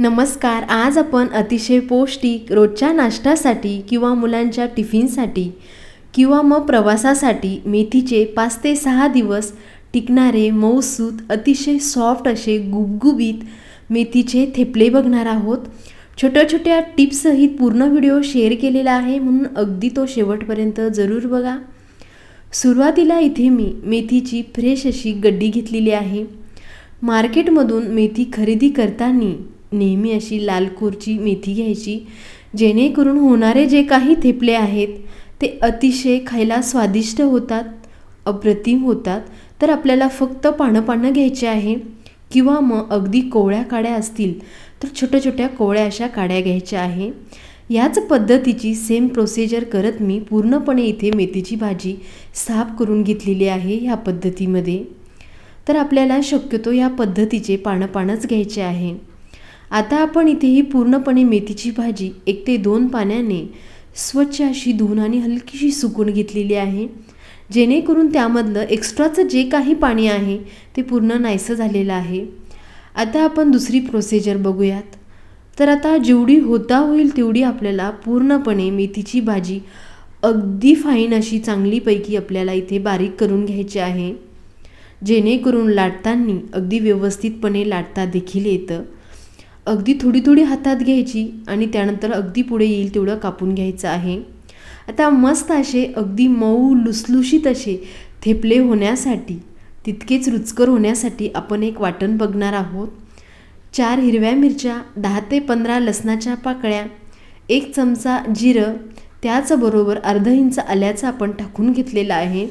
नमस्कार आज आपण अतिशय पौष्टिक रोजच्या नाश्त्यासाठी किंवा मुलांच्या टिफिनसाठी किंवा मग प्रवासासाठी मेथीचे पाच ते सहा दिवस टिकणारे मऊसूत अतिशय सॉफ्ट असे गुबगुबीत मेथीचे थेपले बघणार आहोत. छोट्या छोट्या टिप्ससहित पूर्ण व्हिडिओ शेअर केलेला आहे म्हणून अगदी तो शेवटपर्यंत जरूर बघा. सुरुवातीला इथे मी मेथीची फ्रेश अशी गड्डी घेतलेली आहे. मार्केटमधून मेथी खरेदी करताना नेहमी अशी लाल कोरची मेथी घ्यायची जेणेकरून होणारे जे काही थेपले आहेत ते अतिशय खायला स्वादिष्ट होतात अप्रतिम होतात. तर आपल्याला फक्त पानं पानं घ्यायचे आहे किंवा मग अगदी कोवळ्या काड्या असतील तर छोट्या छोट्या कोवळ्या अशा काड्या घ्यायच्या आहे. याच पद्धतीची सेम प्रोसिजर करत मी पूर्णपणे इथे मेथीची भाजी साफ करून घेतलेली आहे ह्या पद्धतीमध्ये. तर आपल्याला शक्यतो या पद्धतीचे पानं पानंच घ्यायचे आहे. आता आपण इथे ही पूर्णपणे मेथीची भाजी एक ते दोन पाण्याने स्वच्छ अशी धुवून आणि हलकीशी सुकून घेतलेली आहे. जेणेकरून त्यामधलं एक्स्ट्राचं जे काही पाणी आहे ते पूर्ण नाहीसं झालेलं आहे. आता आपण दुसरी प्रोसिजर बघूयात. तर आता जेवढी होता होईल तेवढी आपल्याला पूर्णपणे मेथीची भाजी अगदी फाईन अशी चांगलीपैकी आपल्याला इथे बारीक करून घ्यायची आहे. जेणेकरून लाटताना अगदी व्यवस्थितपणे लाटता देखील येतं. अगदी थोडी थोडी हातात घ्यायची आणि त्यानंतर अगदी पुढे येईल तेवढं कापून घ्यायचं आहे. आता मस्त असे अगदी मऊ लुसलुशीत असे थेपले होण्यासाठी तितकेच रुचकर होण्यासाठी आपण एक वाटण बघणार आहोत. चार हिरव्या मिरच्या दहा ते पंधरा लसणाच्या पाकळ्या एक चमचा जिरं त्याचबरोबर अर्ध इंच आल्याचं आपण टाकून घेतलेलं आहे.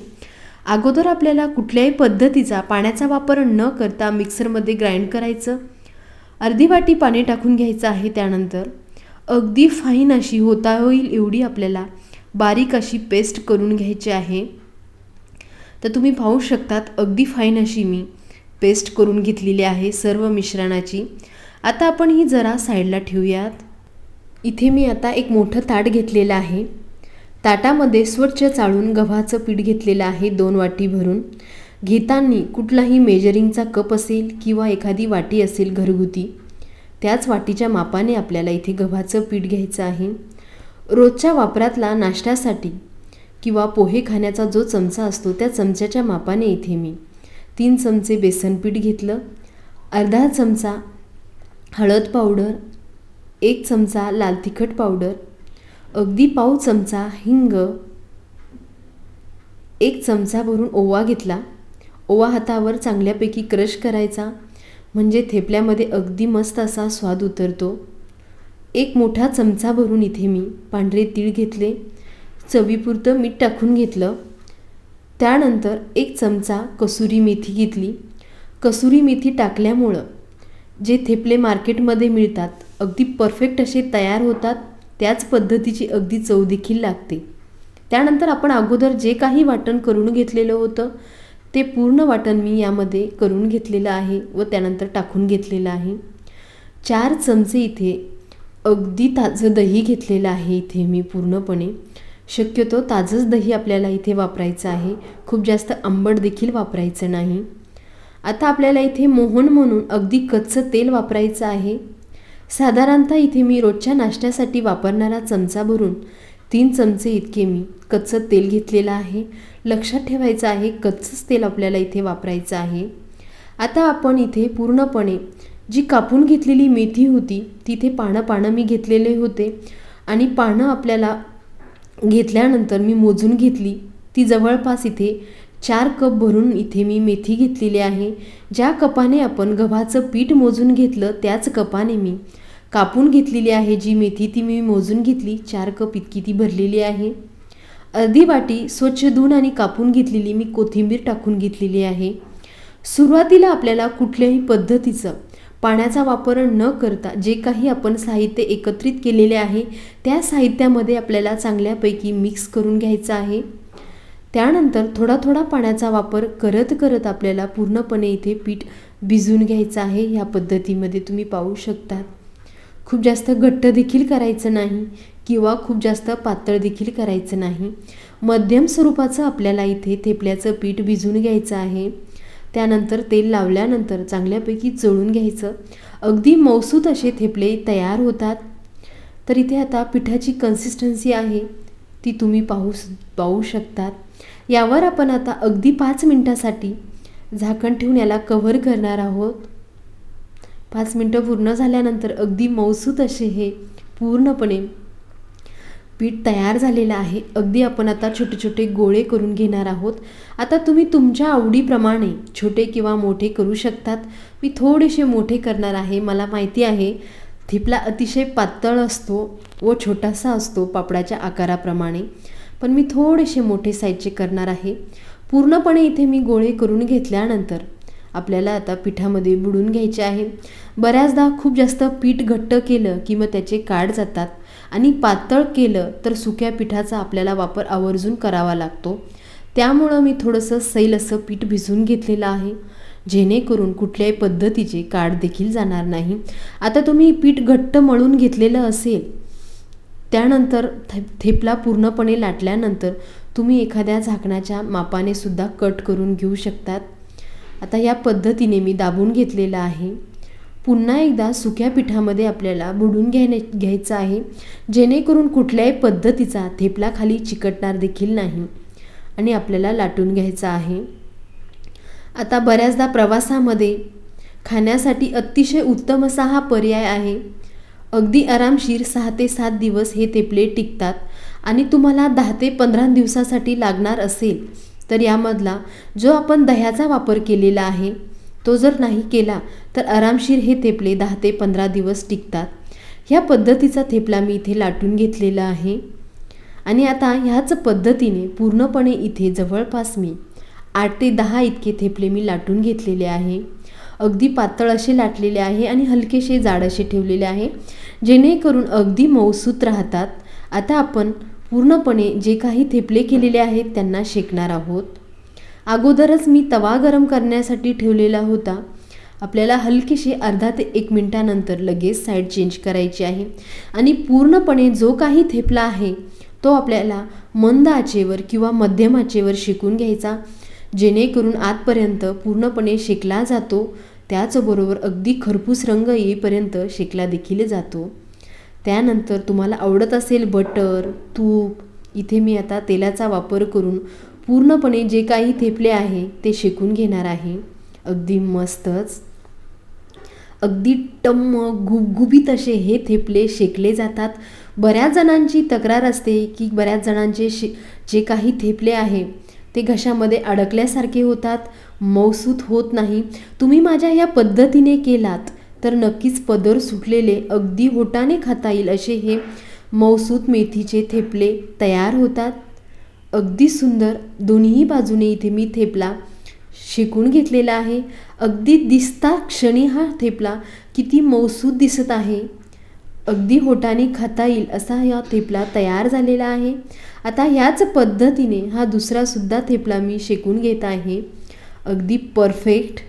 अगोदर आपल्याला कुठल्याही पद्धतीचा पाण्याचा वापर न करता मिक्सरमध्ये ग्राइंड करायचं. अर्धी वाटी पाणी टाकून घ्यायचं आहे त्यानंतर अगदी फाईन अशी होता होईल एवढी आपल्याला बारीक अशी पेस्ट करून घ्यायची आहे. तर तुम्ही पाहू शकतात अगदी फाईन अशी मी पेस्ट करून घेतलेली आहे सर्व मिश्रणाची. आता आपण ही जरा साईडला ठेवूयात. इथे मी आता एक मोठं ताट घेतलेलं आहे. ताटामध्ये स्वच्छ चाळून गव्हाचं पीठ घेतलेलं आहे दोन वाटी भरून. घेताना कुठलाही मेजरिंगचा कप असेल किंवा एखादी वाटी असेल घरगुती त्याच वाटीच्या मापाने आपल्याला इथे गव्हाचं पीठ घ्यायचं आहे. रोजच्या वापरातला नाश्त्यासाठी किंवा पोहे खाण्याचा जो चमचा असतो त्या चमच्याच्या मापाने इथे मी तीन चमचे बेसन पीठ घेतलं अर्धा चमचा हळद पावडर एक चमचा लाल तिखट पावडर अगदी पाव चमचा हिंग एक चमचा भरून ओवा घेतला ओवा हातावर चांगल्यापैकी क्रश करायचा म्हणजे थेपल्यामध्ये अगदी मस्त असा स्वाद उतरतो. एक मोठा चमचा भरून इथे मी पांढरे तीळ घेतले चवीपुरतं मीठ टाकून घेतलं. त्यानंतर एक चमचा कसुरी मेथी घेतली. कसुरी मेथी टाकल्यामुळं जे थेपले मार्केटमध्ये मिळतात अगदी परफेक्ट असे तयार होतात त्याच पद्धतीची अगदी चव देखील लागते. त्यानंतर आपण अगोदर जे काही वाटण करून घेतलेलं होतं ते पूर्ण वाटण मी यामध्ये करून घेतलेलं आहे व त्यानंतर टाकून घेतलेलं आहे. चार चमचे इथे अगदी ताजं दही घेतलेलं आहे इथे मी पूर्णपणे. शक्यतो ताजंच दही आपल्याला इथे वापरायचं आहे. खूप जास्त आंबट देखील वापरायचं नाही. आता आपल्याला इथे मोहन म्हणून अगदी कच्चं तेल वापरायचं आहे. साधारणतः इथे मी रोजच्या नाश्त्यासाठी वापरणारा चमचा भरून तीन चमचे इतके मी. कच्चं तेल घेतलेलं आहे. लक्षात ठेवायचं आहे कच्चंच तेल आपल्याला इथे वापरायचं आहे. आता आपण इथे पूर्णपणे जी कापून घेतलेली मेथी होती तिथे पानं पानं मी घेतलेले होते. आणि पानं आपल्याला घेतल्यानंतर मी मोजून घेतली. ती जवळपास इथे चार कप भरून इथे मी मेथी घेतलेली आहे. ज्या कपाने आपण गव्हाचं पीठ मोजून घेतलं त्याच कपाने मी कापून घेतलेली आहे जी मेथी ती मी मोजून घेतली. चार कप इतकी ती भरलेली आहे. अर्धी वाटी स्वच्छ धुवून आणि कापून घेतलेली मी कोथिंबीर टाकून घेतलेली आहे. सुरुवातीला आपल्याला कुठल्याही पद्धतीचं पाण्याचा वापर न करता जे काही आपण साहित्य एकत्रित केलेले आहे त्या साहित्यामध्ये आपल्याला चांगल्यापैकी मिक्स करून घ्यायचं आहे. त्यानंतर थोडा थोडा पाण्याचा वापर करत करत आपल्याला पूर्णपणे इथे पीठ भिजून घ्यायचं आहे. ह्या पद्धतीमध्ये तुम्ही पाहू शकतात. खूप जास्त घट्ट देखील करायचं नाही किंवा खूप जास्त पातळ देखील करायचं नाही. मध्यम स्वरूपाचं आपल्याला इथे थेपल्याचं पीठ भिजून घ्यायचं आहे. त्यानंतर तेल लावल्यानंतर चांगल्यापैकी चळून घ्यायचं. अगदी मौसूत असे थेपले तयार होतात. तर इथे आता पिठाची कन्सिस्टन्सी आहे. ती तुम्ही पाहू पाहू शकतात. यावर आपण आता अगदी पाच मिनटासाठी झाकण ठेवून याला कव्हर करणार आहोत. पाच मिनटं पूर्ण झाल्यानंतर अगदी मौसूत असे हे पूर्णपणे पीठ तयार झालेलं आहे. अगदी आपण आता छोटे छोटे गोळे करून घेणार आहोत. आता तुम्ही तुमच्या आवडीप्रमाणे छोटे किंवा मोठे करू शकतात. मी थोडेसे मोठे करणार आहे. मला माहिती आहे थिपला अतिशय पातळ असतो व छोटासा असतो पापडाच्या आकाराप्रमाणे. पण मी थोडेसे मोठे साईजचे करणार आहे. पूर्णपणे इथे मी गोळे करून घेतल्यानंतर आपल्याला आता पिठामध्ये बुडून घ्यायचे आहे. बऱ्याचदा खूप जास्त पीठ घट्ट केलं की मग त्याचे काढ जातात आणि पातळ केलं तर सुक्या पिठाचा आपल्याला वापर आवर्जून करावा लागतो. त्यामुळं मी थोडंसं सैल असं पीठ भिजवून घेतलेलं आहे. जेणेकरून कुठल्याही पद्धतीचे काढ देखील जाणार नाही. आता तुम्ही पीठ घट्ट मळून घेतलेलं असेल त्यानंतर थे थेपला पूर्णपणे लाटल्यानंतर तुम्ही एखाद्या झाकणाच्या मापाने सुद्धा कट करून घेऊ शकतात. आता या पद्धतीने मी दाबून घेतलेलं आहे. पुन्हा एकदा सुक्या पिठामध्ये आपल्याला बुडून घ्याने घ्यायचं आहे. जेणेकरून कुठल्याही पद्धतीचा थेपला खाली चिकटणार देखील नाही आणि आपल्याला लाटून घ्यायचं आहे. आता बऱ्याचदा प्रवासामध्ये खाण्यासाठी अतिशय उत्तम असा हा पर्याय आहे. अगदी आरामशीर सहा ते सात दिवस हे तेपले टिकतात आणि तुम्हाला दहा ते पंधरा दिवसासाठी लागणार असेल. तर यामधला जो आपण दह्याचा वापर केलेला आहे तो जर नाही केला तर आरामशीर हे थेपले दहा ते पंधरा दिवस टिकतात. ह्या पद्धतीचा थेपला मी इथे लाटून घेतलेला आहे. आणि आता ह्याच पद्धतीने पूर्णपणे इथे जवळपास मी आठ ते दहा इतके थेपले मी लाटून घेतलेले आहे. अगदी पातळ असे लाटलेले आहे आणि हलकेसे जाड असे ठेवलेले आहे. जेणेकरून अगदी मौसूत राहतात. आता आपण पूर्णपणे जे काही थेपले केलेले आहेत त्यांना शेकणार आहोत. अगोदरच मी तवा गरम करण्यासाठी ठेवलेला होता. आपल्याला हलकीशी अर्धा ते एक मिनटानंतर लगेच साईड चेंज करायची आहे. आणि पूर्णपणे जो काही थेपला आहे तो आपल्याला मंद आचेवर किंवा मध्यम आचेवर शेकून घ्यायचा. जेणेकरून आतपर्यंत पूर्णपणे शेकला जातो. त्याचबरोबर अगदी खरपूस रंग येईपर्यंत शेकला देखील जातो. त्यानंतर तुम्हाला आवडत असेल बटर तूप इथे मी आता तेलाचा वापर करून पूर्णपणे जे काही थेपले आहे ते शेकून घेणार आहे. अगदी मस्तच. अगदी टम्म गुबगुबीत असे हे थेपले शेकले जातात. बऱ्याच जणांची तक्रार असते की बऱ्याच जणांचे शे जे काही थेपले आहे ते घशामध्ये अडकल्यासारखे होतात. मौसूत होत नाही. तुम्ही माझ्या या पद्धतीने केलात. तर नक्कीच पदर सुटलेले अगदी होटाने खाता येईल असे हे मौसूत मेथीचे थेपले तयार होतात. अगदी सुंदर दोन्ही बाजूने इथे मी थेपला शिकून घेतलेला आहे. अगदी दिसता क्षणी हा थेपला किती मौसूद दिसत आहे. अगदी होटाने खाता येईल असा या थेपला तयार झालेला आहे. आता ह्याच पद्धतीने हा दुसरासुद्धा थेपला मी शेकून घेत आहे. अगदी परफेक्ट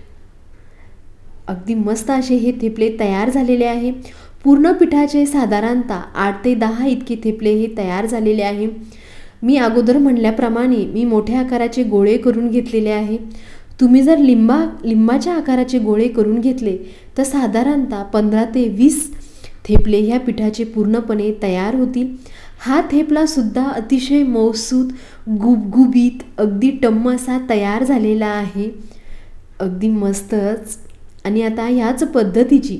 अगदी मस्त असे हे थेपले तयार झालेले आहे. पूर्ण पिठाचे साधारणतः आठ ते दहा इतके थेपले हे तयार झालेले आहे. मी अगोदर म्हणल्याप्रमाणे मी मोठ्या आकाराचे गोळे करून घेतलेले आहे. तुम्ही जर लिंबा लिंबाच्या आकाराचे गोळे करून घेतले तर साधारणतः पंधरा ते वीस थेपले ह्या पिठाचे पूर्णपणे तयार होतील. हा थेपलासुद्धा अतिशय मौसूद गुबगुबीत अगदी टम्म असा तयार झालेला आहे. अगदी मस्तच. आणि आता ह्याच पद्धतीची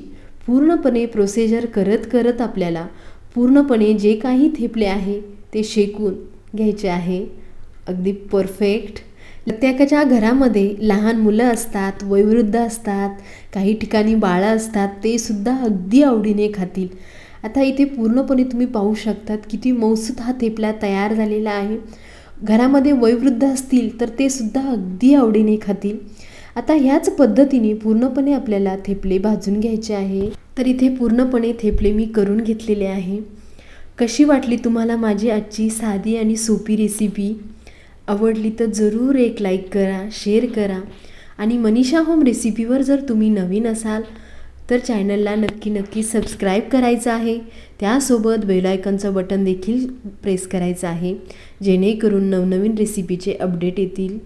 पूर्णपणे प्रोसिजर करत करत आपल्याला पूर्णपणे जे काही थेपले आहे ते शेकून घ्यायचे आहे. अगदी परफेक्ट प्रत्येकाच्या घरामध्ये लहान मुलं असतात वयोवृद्ध असतात काही ठिकाणी बाळं असतात ते सुद्धा अगदी आवडीने खातील. आता इथे पूर्णपणे तुम्ही पाहू शकतात किती मौसूत हा थेपला तयार झालेला आहे. घरामध्ये वयोवृद्ध असतील तर ते सुद्धा अगदी आवडीने खातील. आता ह्याच पद्धतीने पूर्णपणे आपल्याला थेपले भाजून घ्यायचे आहे. तर इथे पूर्णपणे थेपले मी करून घेतलेले आहे. कशी वाटली तुम्हाला माझी आजची साधी आणि सोपी रेसिपी आवडली तर जरूर एक लाईक करा शेअर करा. आणि मनीषा होम रेसिपीवर जर तुम्ही नवीन असाल तर चॅनलला नक्की नक्की सबस्क्राईब करायचं आहे. त्यासोबत बेलायकनचं बटन देखील प्रेस करायचं आहे जेणेकरून नवनवीन रेसिपीचे अपडेट येतील.